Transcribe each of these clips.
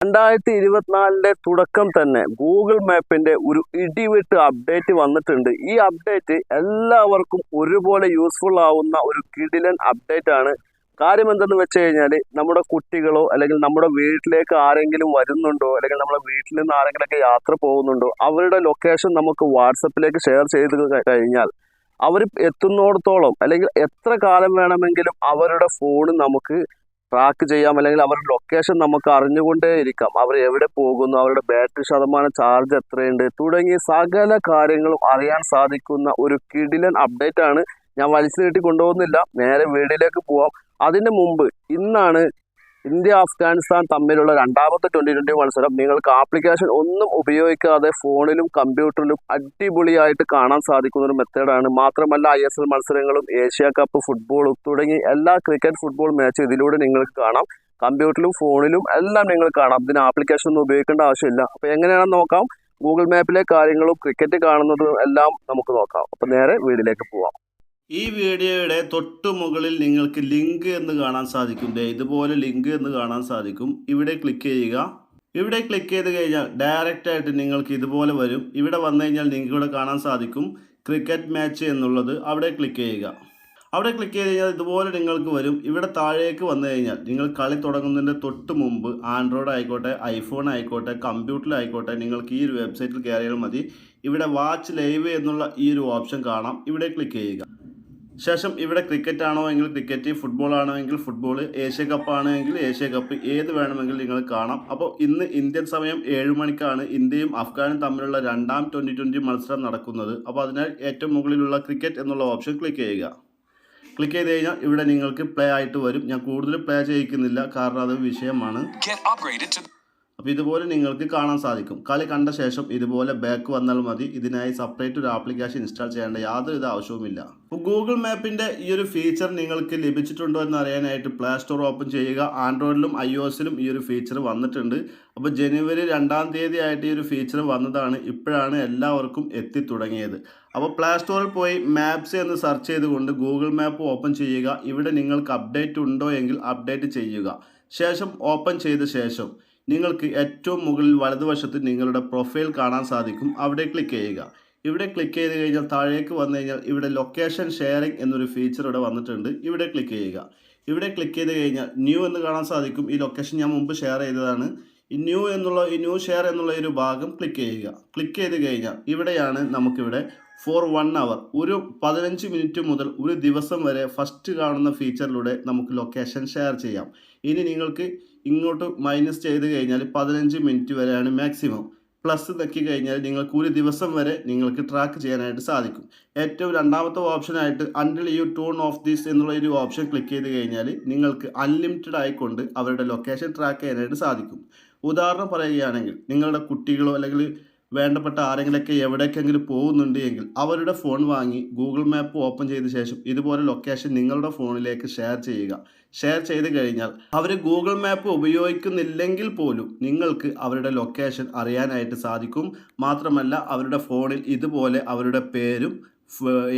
രണ്ടായിരത്തി ഇരുപത്തിനാലിന്റെ തുടക്കം തന്നെ ഗൂഗിൾ മാപ്പിന്റെ ഒരു ഇടിവിട്ട് അപ്ഡേറ്റ് വന്നിട്ടുണ്ട്. ഈ അപ്ഡേറ്റ് എല്ലാവർക്കും ഒരുപോലെ യൂസ്ഫുൾ ആവുന്ന ഒരു കിടിലൻ അപ്ഡേറ്റ് ആണ്. കാര്യം എന്തെന്ന് വെച്ച് കഴിഞ്ഞാൽ നമ്മുടെ കുട്ടികളോ അല്ലെങ്കിൽ നമ്മുടെ വീട്ടിലേക്ക് ആരെങ്കിലും വരുന്നുണ്ടോ അല്ലെങ്കിൽ നമ്മുടെ വീട്ടിൽ നിന്ന് ആരെങ്കിലുമൊക്കെ യാത്ര പോകുന്നുണ്ടോ അവരുടെ ലൊക്കേഷൻ നമുക്ക് വാട്സപ്പിലേക്ക് ഷെയർ ചെയ്ത് കഴിഞ്ഞാൽ അവർ എത്തുന്നിടത്തോളം അല്ലെങ്കിൽ എത്ര കാലം വേണമെങ്കിലും അവരുടെ ഫോൺ നമുക്ക് ട്രാക്ക് ചെയ്യാം അല്ലെങ്കിൽ അവരുടെ ലൊക്കേഷൻ നമുക്ക് അറിഞ്ഞുകൊണ്ടേ ഇരിക്കാം. അവർ എവിടെ പോകുന്നു അവരുടെ ബാറ്ററി ശതമാനം ചാർജ് എത്രയുണ്ട് തുടങ്ങി സകല കാര്യങ്ങളും അറിയാൻ സാധിക്കുന്ന ഒരു കിടിലൻ അപ്ഡേറ്റ് ആണ് ഞാൻ വലിച്ചു നീട്ടി കൊണ്ടുപോകുന്നില്ല. നേരെ വീടിലേക്ക് പോവാം. അതിന് മുമ്പ് ഇന്നാണ് ഇന്ത്യ അഫ്ഗാനിസ്ഥാൻ തമ്മിലുള്ള രണ്ടാമത്തെ ട്വന്റി ട്വന്റി മത്സരം നിങ്ങൾക്ക് ആപ്ലിക്കേഷൻ ഒന്നും ഉപയോഗിക്കാതെ ഫോണിലും കമ്പ്യൂട്ടറിലും അടിപൊളിയായിട്ട് കാണാൻ സാധിക്കുന്ന ഒരു മെത്തേഡാണ് മാത്രമല്ല ഐ എസ് എൽ മത്സരങ്ങളും ഏഷ്യ കപ്പ് ഫുട്ബോളും തുടങ്ങി എല്ലാ ക്രിക്കറ്റ് ഫുട്ബോൾ മാച്ചും ഇതിലൂടെ നിങ്ങൾക്ക് കാണാം. കമ്പ്യൂട്ടറിലും ഫോണിലും എല്ലാം നിങ്ങൾ കാണാം. ഇതിന് ആപ്ലിക്കേഷൻ ഒന്നും ഉപയോഗിക്കേണ്ട ആവശ്യമില്ല. അപ്പോൾ എങ്ങനെയാണെന്ന് നോക്കാം. ഗൂഗിൾ മാപ്പിലെ കാര്യങ്ങളും ക്രിക്കറ്റ് കാണുന്നതും എല്ലാം നമുക്ക് നോക്കാം. അപ്പോൾ നേരെ വീട്ടിലേക്ക് പോവാം. ഈ വീഡിയോയുടെ തൊട്ടു മുകളിൽ നിങ്ങൾക്ക് ലിങ്ക് എന്ന് കാണാൻ സാധിക്കും. ഇതുപോലെ ലിങ്ക് എന്ന് കാണാൻ സാധിക്കും. ഇവിടെ ക്ലിക്ക് ചെയ്യുക. ഇവിടെ ക്ലിക്ക് ചെയ്ത് കഴിഞ്ഞാൽ ഡയറക്റ്റ് ആയിട്ട് നിങ്ങൾക്ക് ഇതുപോലെ വരും. ഇവിടെ വന്നു കഴിഞ്ഞാൽ നിങ്ങൾക്ക് ഇവിടെ കാണാൻ സാധിക്കും. ക്രിക്കറ്റ് മാച്ച് എന്നുള്ളത് അവിടെ ക്ലിക്ക് ചെയ്യുക. അവിടെ ക്ലിക്ക് ചെയ്ത് കഴിഞ്ഞാൽ ഇതുപോലെ നിങ്ങൾക്ക് വരും. ഇവിടെ താഴേക്ക് വന്നു കഴിഞ്ഞാൽ നിങ്ങൾ കളി തുടങ്ങുന്നതിന്റെ തൊട്ട് മുമ്പ് ആൻഡ്രോയിഡ് ആയിക്കോട്ടെ ഐഫോൺ ആയിക്കോട്ടെ കമ്പ്യൂട്ടറിലായിക്കോട്ടെ നിങ്ങൾക്ക് ഈ ഒരു വെബ്സൈറ്റിൽ കയറിയാൽ മതി. ഇവിടെ വാച്ച് ലൈവ് എന്നുള്ള ഈ ഒരു ഓപ്ഷൻ കാണാം. ഇവിടെ ക്ലിക്ക് ചെയ്യുക. ശേഷം ഇവിടെ ക്രിക്കറ്റ് ആണോ എങ്കിൽ ക്രിക്കറ്റ് ഫുട്ബോൾ ആണോ എങ്കിൽ ഫുട്ബോൾ ഏഷ്യ കപ്പ് ആണോ എങ്കിൽ ഏഷ്യ കപ്പ് ഏത് വേണമെങ്കിൽ നിങ്ങൾ കാണാം. അപ്പോൾ ഇന്ന് ഇന്ത്യൻ സമയം ഏഴ് മണിക്കാണ്. ഇന്ത്യയും അഫ്ഗാനും തമ്മിലുള്ള രണ്ടാം ട്വന്റി ട്വന്റി മത്സരം നടക്കുന്നത്. അപ്പോൾ അതിനാൽ ഏറ്റവും മുകളിലുള്ള ക്രിക്കറ്റ് എന്നുള്ള ഓപ്ഷൻ ക്ലിക്ക് ചെയ്യുക. ക്ലിക്ക് ചെയ്ത് കഴിഞ്ഞാൽ ഇവിടെ നിങ്ങൾക്ക് പ്ലേ ആയിട്ട് വരും. ഞാൻ കൂടുതൽ പ്ലേ ചെയ്യിക്കുന്നില്ല. കാരണം അത് വിഷയമാണ്. അപ്പോൾ ഇതുപോലെ നിങ്ങൾക്ക് കാണാൻ സാധിക്കും. കളി കണ്ട ശേഷം ഇതുപോലെ ബാക്ക് വന്നാൽ മതി. ഇതിനായി സെപ്പറേറ്റ് ഒരു ആപ്ലിക്കേഷൻ ഇൻസ്റ്റാൾ ചെയ്യേണ്ട യാതൊരു ആവശ്യവുമില്ല. അപ്പോൾ ഗൂഗിൾ മാപ്പിന്റെ ഈ ഒരു ഫീച്ചർ നിങ്ങൾക്ക് ലഭിച്ചിട്ടുണ്ടോ എന്ന് അറിയാനായിട്ട് പ്ലേ സ്റ്റോർ ഓപ്പൺ ചെയ്യുക. ആൻഡ്രോയിഡിലും ഐ ഒ എസിലും ഈ ഒരു ഫീച്ചർ വന്നിട്ടുണ്ട്. അപ്പോൾ ജനുവരി രണ്ടാം തീയതി ആയിട്ട് ഈ ഒരു ഫീച്ചർ വന്നതാണ്. ഇപ്പോഴാണ് എല്ലാവർക്കും എത്തിത്തുടങ്ങിയത്. അപ്പോൾ പ്ലേ സ്റ്റോറിൽ പോയി മാപ്സ് എന്ന് സെർച്ച് ചെയ്തുകൊണ്ട് ഗൂഗിൾ മാപ്പ് ഓപ്പൺ ചെയ്യുക. ഇവിടെ നിങ്ങൾക്ക് അപ്ഡേറ്റ് ഉണ്ടോ എങ്കിൽ അപ്ഡേറ്റ് ചെയ്യുക. ശേഷം ഓപ്പൺ ചെയ്ത ശേഷം നിങ്ങൾക്ക് ഏറ്റവും മുകളിൽ വലതുവശത്ത് നിങ്ങളുടെ പ്രൊഫൈൽ കാണാൻ സാധിക്കും. അവിടെ ക്ലിക്ക് ചെയ്യുക. ഇവിടെ ക്ലിക്ക് ചെയ്ത് കഴിഞ്ഞാൽ താഴേക്ക് വന്നു കഴിഞ്ഞാൽ ഇവിടെ ലൊക്കേഷൻ ഷെയറിംഗ് എന്നൊരു ഫീച്ചർ ഇവിടെ വന്നിട്ടുണ്ട്. ഇവിടെ ക്ലിക്ക് ചെയ്യുക. ഇവിടെ ക്ലിക്ക് ചെയ്ത് കഴിഞ്ഞാൽ ന്യൂ എന്ന് കാണാൻ സാധിക്കും. ഈ ലൊക്കേഷൻ ഞാൻ മുമ്പ് ഷെയർ ചെയ്തതാണ്. ഈ ന്യൂ എന്നുള്ള ഈ ന്യൂ ഷെയർ എന്നുള്ള ഒരു ഭാഗം ക്ലിക്ക് ചെയ്യുക. ക്ലിക്ക് ചെയ്ത് കഴിഞ്ഞാൽ ഇവിടെയാണ് നമുക്കിവിടെ ഫോർ വൺ അവർ ഒരു പതിനഞ്ച് മിനിറ്റ് മുതൽ ഒരു ദിവസം വരെ ഫസ്റ്റ് കാണുന്ന ഫീച്ചറിലൂടെ നമുക്ക് ലൊക്കേഷൻ ഷെയർ ചെയ്യാം. ഇനി നിങ്ങൾക്ക് ഇങ്ങോട്ട് മൈനസ് ചെയ്ത് കഴിഞ്ഞാൽ പതിനഞ്ച് മിനിറ്റ് വരെയാണ് മാക്സിമം പ്ലസ് നെക്കി കഴിഞ്ഞാൽ നിങ്ങൾക്ക് ഒരു ദിവസം വരെ നിങ്ങൾക്ക് ട്രാക്ക് ചെയ്യാനായിട്ട് സാധിക്കും. ഏറ്റവും രണ്ടാമത്തെ ഓപ്ഷനായിട്ട് until you turn off this എന്നുള്ള ഒരു ഓപ്ഷൻ ക്ലിക്ക് ചെയ്ത് കഴിഞ്ഞാൽ നിങ്ങൾക്ക് അൺലിമിറ്റഡ് ആയിക്കൊണ്ട് അവരുടെ ലൊക്കേഷൻ ട്രാക്ക് ചെയ്യാനായിട്ട് സാധിക്കും. ഉദാഹരണം പറയുകയാണെങ്കിൽ നിങ്ങളുടെ കുട്ടികളോ അല്ലെങ്കിൽ വേണ്ടപ്പെട്ട ആരെങ്കിലൊക്കെ എവിടേക്കെങ്കിലും പോകുന്നുണ്ട് എങ്കിൽ അവരുടെ ഫോൺ വാങ്ങി ഗൂഗിൾ മാപ്പ് ഓപ്പൺ ചെയ്ത ശേഷം ഇതുപോലെ ലൊക്കേഷൻ നിങ്ങളുടെ ഫോണിലേക്ക് ഷെയർ ചെയ്യുക. ഷെയർ ചെയ്ത് കഴിഞ്ഞാൽ അവർ ഗൂഗിൾ മാപ്പ് ഉപയോഗിക്കുന്നില്ലെങ്കിൽ പോലും നിങ്ങൾക്ക് അവരുടെ ലൊക്കേഷൻ അറിയാനായിട്ട് സാധിക്കും. മാത്രമല്ല അവരുടെ ഫോണിൽ ഇതുപോലെ അവരുടെ പേരും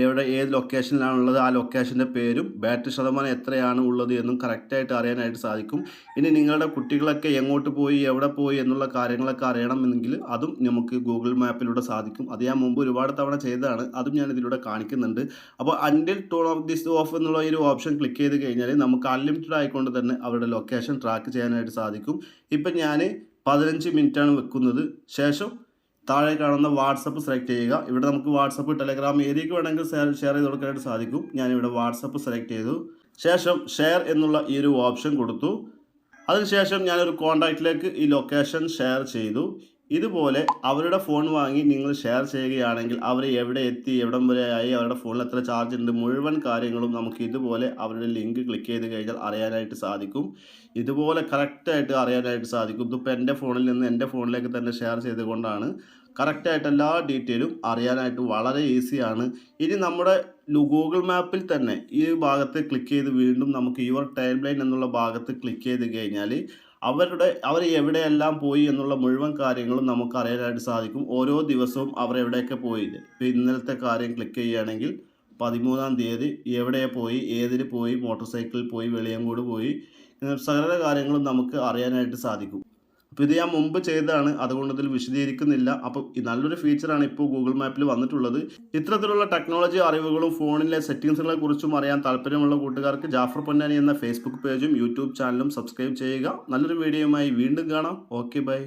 എവിടെ ഏത് ലൊക്കേഷനിലാണുള്ളത് ആ ലൊക്കേഷന്റെ പേരും ബാറ്ററി ശതമാനം എത്രയാണ് ഉള്ളത് എന്നും കറക്റ്റായിട്ട് അറിയാനായിട്ട് സാധിക്കും. ഇനി നിങ്ങളുടെ കുട്ടികളൊക്കെ എങ്ങോട്ട് പോയി എവിടെ പോയി എന്നുള്ള കാര്യങ്ങളൊക്കെ അറിയണമെങ്കിൽ അതും നമുക്ക് ഗൂഗിൾ മാപ്പിലൂടെ സാധിക്കും. അത് ഞാൻ മുമ്പ് ഒരുപാട് തവണ ചെയ്തതാണ്. അതും ഞാൻ ഇതിലൂടെ കാണിക്കുന്നുണ്ട്. അപ്പോൾ until turn off this off എന്നുള്ള ഒരു ഓപ്ഷൻ ക്ലിക്ക് ചെയ്ത് കഴിഞ്ഞാൽ നമുക്ക് അൺലിമിറ്റഡ് ആയിക്കൊണ്ട് തന്നെ അവരുടെ ലൊക്കേഷൻ ട്രാക്ക് ചെയ്യാനായിട്ട് സാധിക്കും. ഇപ്പം ഞാൻ പതിനഞ്ച് മിനിറ്റാണ് വെക്കുന്നത്. ശേഷം താഴെ കാണുന്ന വാട്സപ്പ് സെലക്ട് ചെയ്യുക. ഇവിടെ നമുക്ക് വാട്സപ്പ് ടെലഗ്രാം ഏരിയക്ക് വേണമെങ്കിൽ ഷെയർ ചെയ്ത് കൊടുക്കാനായിട്ട് സാധിക്കും. ഞാനിവിടെ വാട്സപ്പ് സെലക്ട് ചെയ്തു. ശേഷം ഷെയർ എന്നുള്ള ഈ ഒരു ഓപ്ഷൻ കൊടുത്തു. അതിനുശേഷം ഞാനൊരു കോൺടാക്റ്റിലേക്ക് ഈ ലൊക്കേഷൻ ഷെയർ ചെയ്തു. ഇതുപോലെ അവരുടെ ഫോൺ വാങ്ങി നിങ്ങൾ ഷെയർ ചെയ്യുകയാണെങ്കിൽ അവർ എവിടെ എത്തി എവിടം വരെ ആയി അവരുടെ ഫോണിൽ എത്ര ചാർജ് ഉണ്ട് മുഴുവൻ കാര്യങ്ങളും നമുക്ക് ഇതുപോലെ അവരുടെ ലിങ്ക് ക്ലിക്ക് ചെയ്ത് കഴിഞ്ഞാൽ അറിയാനായിട്ട് സാധിക്കും. ഇതുപോലെ കറക്റ്റായിട്ട് അറിയാനായിട്ട് സാധിക്കും. ഇതിപ്പോൾ എന്റെ ഫോണിൽ നിന്ന് എന്റെ ഫോണിലേക്ക് തന്നെ ഷെയർ ചെയ്തുകൊണ്ടാണ് കറക്റ്റായിട്ട് എല്ലാ ഡീറ്റെയിലും അറിയാനായിട്ട് വളരെ ഈസിയാണ് ഇനി നമ്മുടെ ഗൂഗിൾ മാപ്പിൽ തന്നെ ഈ ഭാഗത്ത് ക്ലിക്ക് ചെയ്ത് വീണ്ടും നമുക്ക് യുവർ ടൈം ലൈൻ എന്നുള്ള ഭാഗത്ത് ക്ലിക്ക് ചെയ്ത് കഴിഞ്ഞാൽ അവരുടെ അവർ എവിടെയെല്ലാം പോയി എന്നുള്ള മുഴുവൻ കാര്യങ്ങളും നമുക്ക് അറിയാനായിട്ട് സാധിക്കും. ഓരോ ദിവസവും അവർ എവിടെയൊക്കെ പോയി. ഇപ്പോൾ ഇന്നലത്തെ കാര്യം ക്ലിക്ക് ചെയ്യുകയാണെങ്കിൽ പതിമൂന്നാം തീയതി എവിടെ പോയി ഏതിൽ പോയി മോട്ടോർ സൈക്കിളിൽ പോയി വെളിയങ്കോട് പോയി സകല കാര്യങ്ങളും നമുക്ക് അറിയാനായിട്ട് സാധിക്കും. അപ്പോൾ ഇത് ഞാൻ മുമ്പ് ചെയ്തതാണ്. അതുകൊണ്ട് ഇതിൽ വിശദീകരിക്കുന്നില്ല. അപ്പോൾ നല്ലൊരു ഫീച്ചറാണ് ഇപ്പോൾ ഗൂഗിൾ മാപ്പിൽ വന്നിട്ടുള്ളത്. ഇത്തരത്തിലുള്ള ടെക്നോളജി അറിവുകളും ഫോണിലെ സെറ്റിംഗ്സുകളെ കുറിച്ചും അറിയാൻ താല്പര്യമുള്ള കൂട്ടുകാർക്ക് ജാഫർ പൊന്നാനി എന്ന ഫേസ്ബുക്ക് പേജും യൂട്യൂബ് ചാനലും സബ്സ്ക്രൈബ് ചെയ്യുക. നല്ലൊരു വീഡിയോയുമായി വീണ്ടും കാണാം. Okay bye